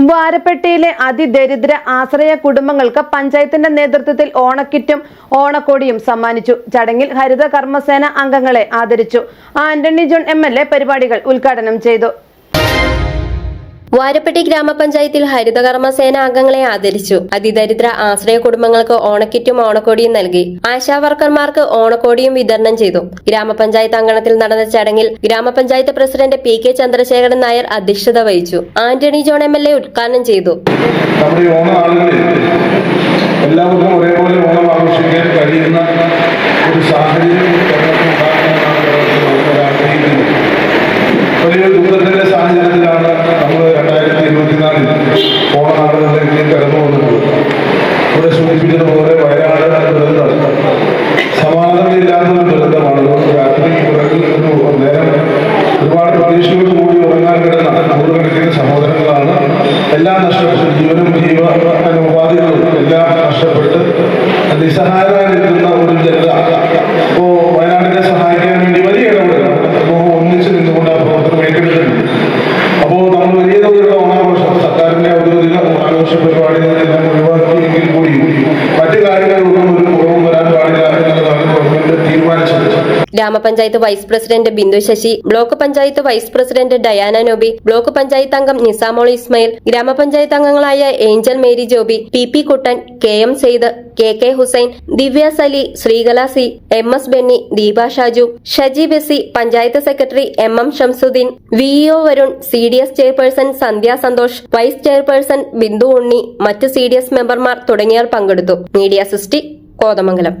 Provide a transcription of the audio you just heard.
വാരപ്പെട്ടിയിലെ അതിദരിദ്ര ആശ്രയ കുടുംബങ്ങൾക്ക് പഞ്ചായത്തിന്റെ നേതൃത്വത്തിൽ ഓണക്കിറ്റും ഓണക്കോടിയും സമ്മാനിച്ചു. ചടങ്ങിൽ ഹരിത കർമ്മസേന അംഗങ്ങളെ ആദരിച്ചു. ആന്റണി ജോൺ എം പരിപാടികൾ ഉദ്ഘാടനം ചെയ്തു. വാരപ്പെട്ടി ഗ്രാമപഞ്ചായത്തിൽ ഹരിതകർമ്മ സേന അംഗങ്ങളെ ആദരിച്ചു. അതിദരിദ്ര ആശ്രയ കുടുംബങ്ങൾക്ക് ഓണക്കിറ്റും ഓണക്കോടിയും നൽകി. ആശാവർക്കർമാർക്ക് ഓണക്കോടിയും വിതരണം ചെയ്തു. ഗ്രാമപഞ്ചായത്ത് അങ്കണത്തിൽ നടന്ന ചടങ്ങിൽ gramapanchayat president P K Chandrasekharan Nair അധ്യക്ഷത വഹിച്ചു. Antony John M L A ഉദ്ഘാടനം ചെയ്തു. എല്ലാവർക്കും ഒരേപോലെ ഓണം ആഘോഷിക്കാൻ കഴിയുന്ന ഒരു സാഹചര്യം ഓണനാടുകളിലേക്ക് കടന്നു വന്നിട്ടുള്ളത് ഇവിടെ സൂചിപ്പിച്ചതുപോലെ വയനാട് ദുരന്തം സമാനതകളില്ലാത്ത ഒരു ദുരന്തമാണ് രാത്രി ഉറങ്ങി ഒരു നേരം ഒരുപാട് പ്രതീക്ഷയോട് കൂടി ഉറങ്ങാൻ കിടന്ന നൂറുകണക്കിന് സഹോദരങ്ങളാണ്. എല്ലാം നഷ്ടപ്പെട്ടു. ജീവനും ജീവ ഉപാധികളും എല്ലാം നഷ്ടപ്പെട്ട് നിസ്സഹായരായിരിക്കുന്ന ഒരു ജനത. ഇപ്പോ gramapanchayat vice president Bindu Sasi block panchayat vice president Diana Nobi block panchayat അംഗം നിസാമോൾ ഇസ്മയിൽ ഗ്രാമപഞ്ചായത്ത് അംഗങ്ങളായ Angel Mary Joby P P Kuttan K M Sayed K K Hussain Divya Sali Sreekala C M S Benny Deepa Shaju Shaji Besi panchayat secretary M M Shamsudheen V E O Varun C D S chairperson Sandhya Santhosh vice chairperson Bindu Unni മറ്റ് C D S മെമ്പർമാർ തുടങ്ങിയവർ പങ്കെടുത്തു. Media sixty Kothamangalam.